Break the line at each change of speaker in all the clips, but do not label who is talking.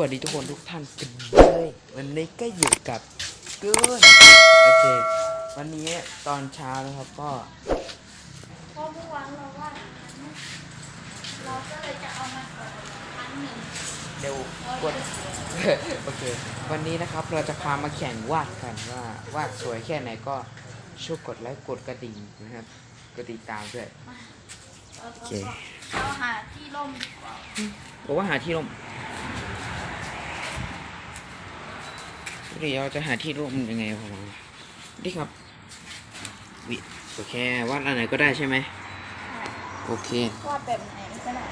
วัสดีทุกคนทุกท่านกันเลยวันนี้ก็อยู่กับเกินโอเค วันนี้ตอนเช้านะครับก็
เพราะเมื่อวานเราว่าเราก็เลยจะเอามาก่อนครั้งหนึ่ง
เร็วกดโอเค วันนี้นะครับเราจะพามาแข่งวาดกันว่าวาดสวยแค่ไหนก็ช่วยกดไลค์กดกระดิ่งนะครับกดติดตามด้วย
เรา
โอเค
เราหาที่ร่มดีกว่า
บอกว่าหาที่ร่ม เดี๋ยวเราจะหาที่ร่มยังไงผมนี่ครับ วิโอเควาดอะไรก็ได้ใช่ไหมโอเค
วาดแบบไหนก็ได้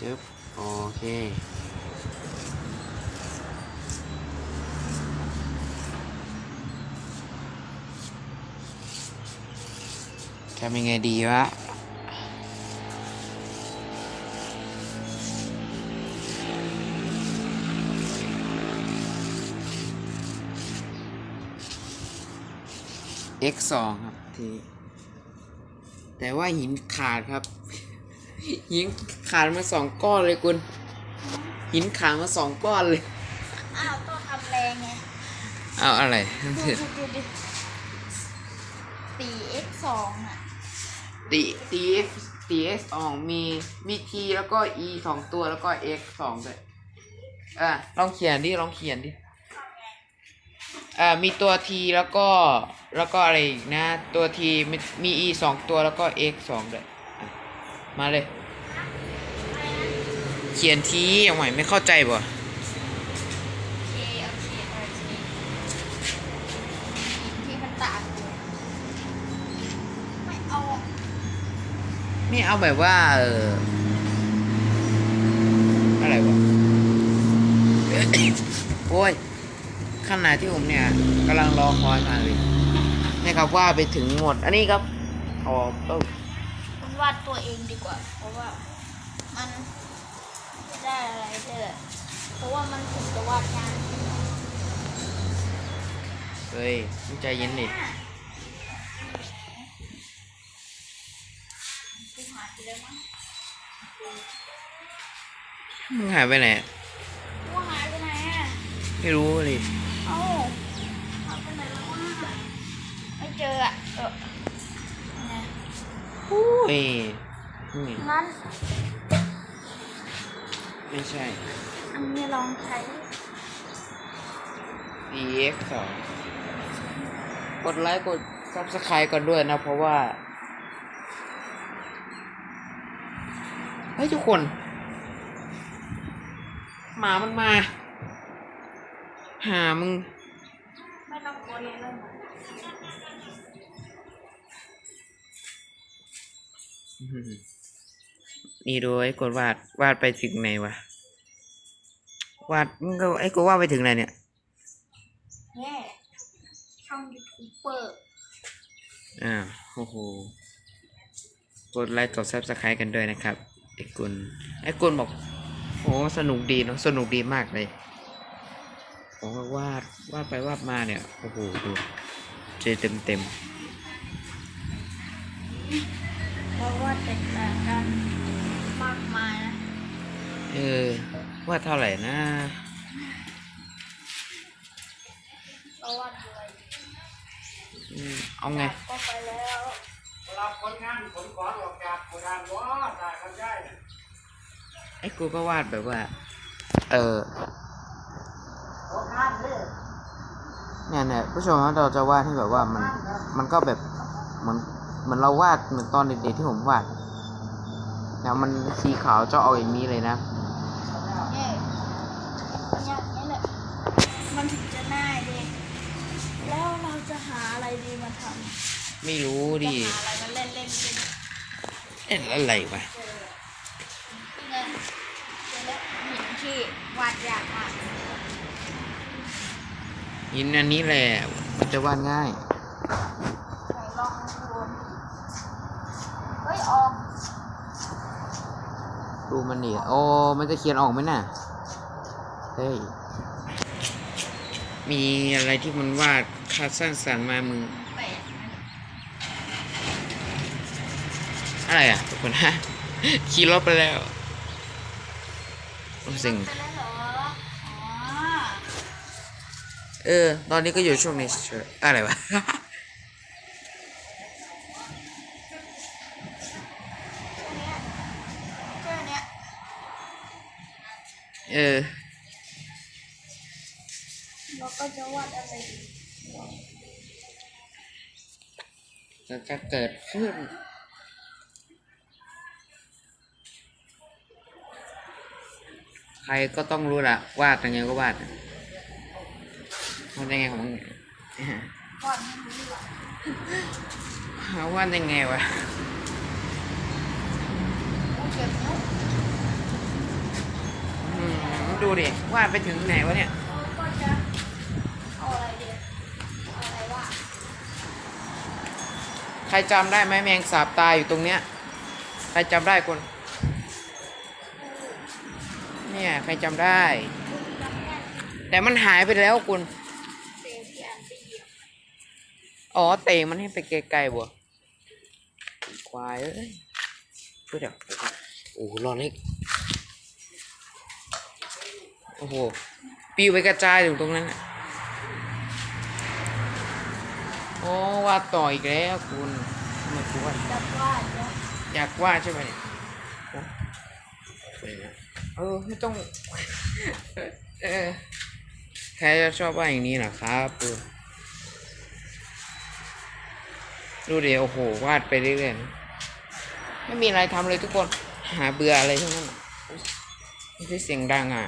จึ๊บโอเคทำยังไงดีวะ x สองครับทีแต่ว่าหินขาดครับ หินขาดมาสองก้อนเลยคุณ หินขาดมาสองก้อนเลย
อ้าวต้องทำแรงไง
เอาอะไร
ดูดูดูดิตี x สองอะ
ตีตีตีเอสสองมีมี t แล้วก็ e สองตัวแล้วก็ x สองด้วยอะลองเขียนดิ ลองเขียนดิ อ่ามีตัว t แล้วก็แล้วก็อะไรอีกนะ ตัว t มีมี e สองตัวแล้วก็ x สองด้วยมาเลย เขียนทีเอาใหม่ไม่เข้าใจบ่
โอเคโอเคโอเคที่มันต่างอยู่ไม่เอา
ไม่เอาแบบว่าเอออะไรวะ โอ้ย ขนาดที่ผมเนี่ยกำลังรอคอยมาเลยเนี่ยครับว่าไปถึงหมด อันนี้ครับออกต้น
มันวาดตัวเองดีกว่า เพราะว่ามันไม่ได้อะไรเลยเพราะว่ามันถึงจะวาดงาน
เฮ้ยมึงใจเย็นดิ
กูหายไปแล้วมั้ง
มึงหายไปไหน
กูหายไปไหนอะ
ไม่รู้เลย
เอ้าหายไปไหนแล้ววะไม่ เจออะเออไง
เอ้ยนี่
งั้น
ไม่ใช่
อันนี้ลองใช้
DX สองกดไลค์กด subscribe กันด้วยนะ เพราะว่า เฮ้ย ทุกคน หมามันมา หามึง
ไม่ต้องกลัวเลยเรื่องมัน
นี่ดูไอ้กดวาดวาดไปถึงไหนวะวาดมึงก็ไอ้กูวาดไปถึงไหนเนี่ย
แย่ช่องยูทูบเบอร์
อ่าวโอ้โหกดไลค์กด subscribe กันด้วยนะครับไอ้กุลไอ้กุลบอกโอ้สนุกดีเนาะสนุกดีมากเลยผมว่าวาดวาดไปวาดมาเนี่ยโอ้โหดูเจอเต็มเต็ม
เพราะว่าแตกต่างกันมากมายนะ
ๆเออวาดเท่าไหร่นะ
เพราะว่าด้วย
อืมเอาไง
ก็ไปแล้ว
รับคนงานขนของออกจากโกดังว่าได้กันได้
ไอ้กูก็วาดแบบว่า เออ
คนงานเลย
เนี่ยเนี่ยผู้ชมครับเราจะวาดให้แบบว่ามัน มันก็แบบเหมือน เหมือนเราวาดเหมือนตอนเด็กๆที่ผมวาดเนี่ยมันสีขาวจะเอาอย่างนี้เลยนะ
แย่อย่างนี้แหละมันถึงจะง่ายดีแล้วเราจะหาอะไรดีมาทำ
ไม่รู้
จะ
ดิ
หาอะไรมาเล่นเล่นเป็น
เอ๊ะอะไรวะ
เจอนี่ไงเจอแล้วหินที่วาดยากมาก
หินอันนี้แหละมันจะวาดง่าย
ไหนลองดูเฮ้ยออก
ดูมันดิโอ้มันจะเขียนออกไหมน่ะ เฮ้ย มีอะไรที่มันวาดคาสร้างสรรค์มามึง อะไรอะทุกคนฮะขี่รถไปแล้วสิ่ง
เออ๋อ
เออ ตอนนี้ก็อยู่ช่วงนี้เฉยๆอะไรวะ
เอ
อ
เราก็จะวาดอะไรดี
จะจะเกิดขึ้นใครก็ต้องรู้ละวาดยังไงก็วาดวาดยังไงของมึง
วาดวา
ดยังไงวะ
ต้องเก็บนิ้ว
อืม ดูดิวาดไปถึงไหนวะเนี่ย
เราก็จะเอาอะไรดีเอาอะไรวะ
ใครจำได้ไหมแมงสาบตายอยู่ตรงเนี้ยใครจำได้คนเนี่ยใครจำได้
จำได้
แต่มันหายไปแล้วคุณ
เซลที่อันไปเหยียบ
อ๋อเตะมันให้ไปไกลๆบ่ควายเอ้ยพูดเดี๋ยวโอ้โหรอดเล็ก โอ้โหปิวไปกระจายอยู่ตรงนั้นน่ะโอ้วาดต่ออีกแล้วคุณทำไมคุณวาด
จับวาดเนาะ
อยากวาดใช่ไหมเนี่ยโอ้เออไม่ต้องเออใครจะชอบวาดอย่างนี้เหรอครับปูดูดิโอ้โหวาดไปเรื่อยๆนะไม่มีอะไรทำเลยทุกคน หาเบื่ออะไรทั้งนั้นอะไม่ใช่เสียงดังอะ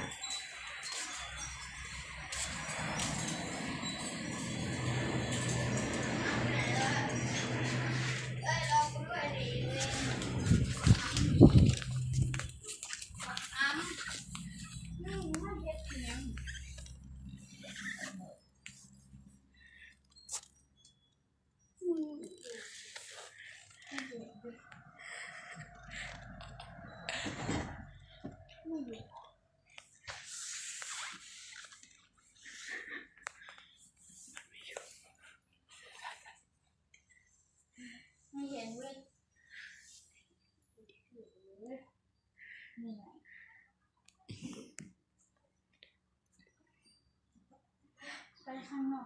但是还没有。